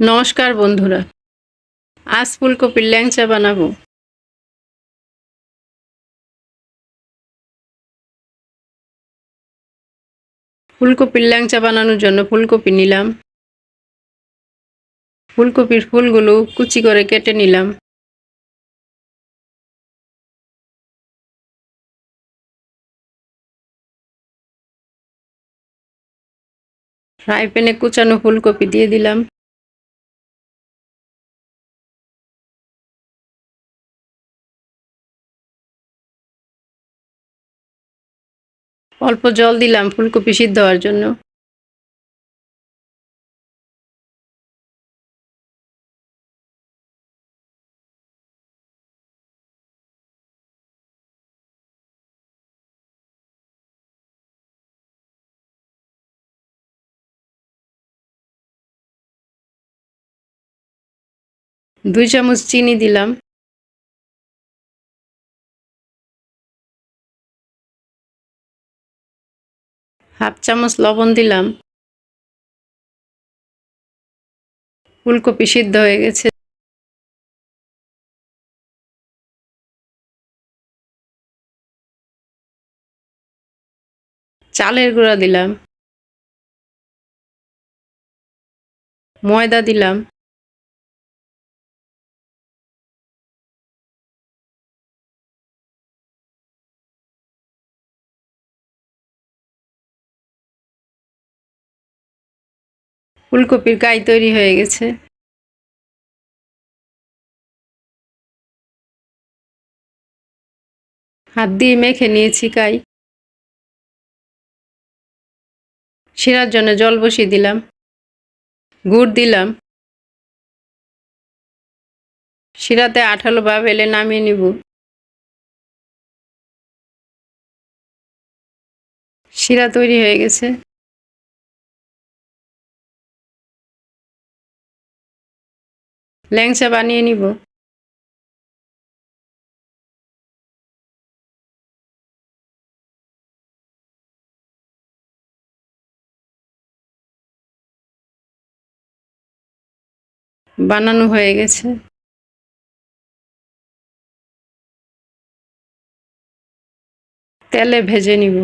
নমস্কার বন্ধুরা, আজ ফুলকপির ল্যাংচা বানাবো। ফুলকপির ল্যাংচা বানানোর জন্য ফুলকপি নিলাম। ফুলকপির ফুলগুলো কুচি করে কেটে নিলাম। ফ্রাই প্যানে কুচানো ফুলকপি দিয়ে দিলাম। অল্প জল দিলাম ফুলকপি সিদ্ধ হওয়ার জন্য। দুই চামচ চিনি দিলাম। হাফ চামচ লবণ দিলাম। ফুলকপি সিদ্ধ হয়ে গেছে। চালের গুঁড়া দিলাম। ময়দা দিলাম। ফুলকপির গায়ে তৈরি হয়ে গেছে। হাত দিয়ে মেখে নিয়েছি কাই শিরার জন্য জল বসিয়ে দিলাম। গুড় দিলাম। শিরাতে আঠালো ভাব এলে নামিয়ে নিব। শিরা তৈরি হয়ে গেছে। ল্যাংচা বানিয়ে নিব। বানানো হয়ে গেছে। তেলে ভেজে নিব।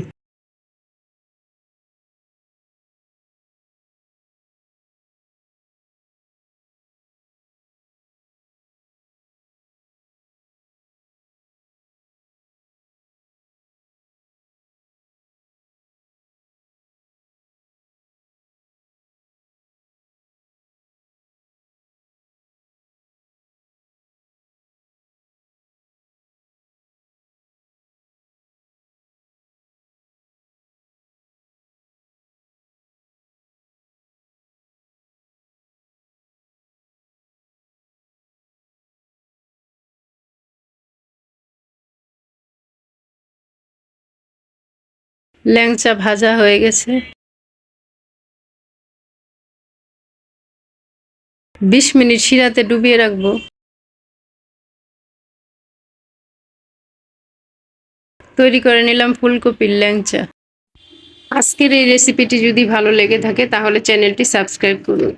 ল্যাংচা ভাজা হয়ে গেছে। বিশ মিনিট শিরাতে ডুবিয়ে রাখব। তৈরি করে নিলাম ফুলকপির ল্যাংচা। আজকের এই রেসিপিটি যদি ভালো লেগে থাকে, তাহলে চ্যানেলটি সাবস্ক্রাইব করুন।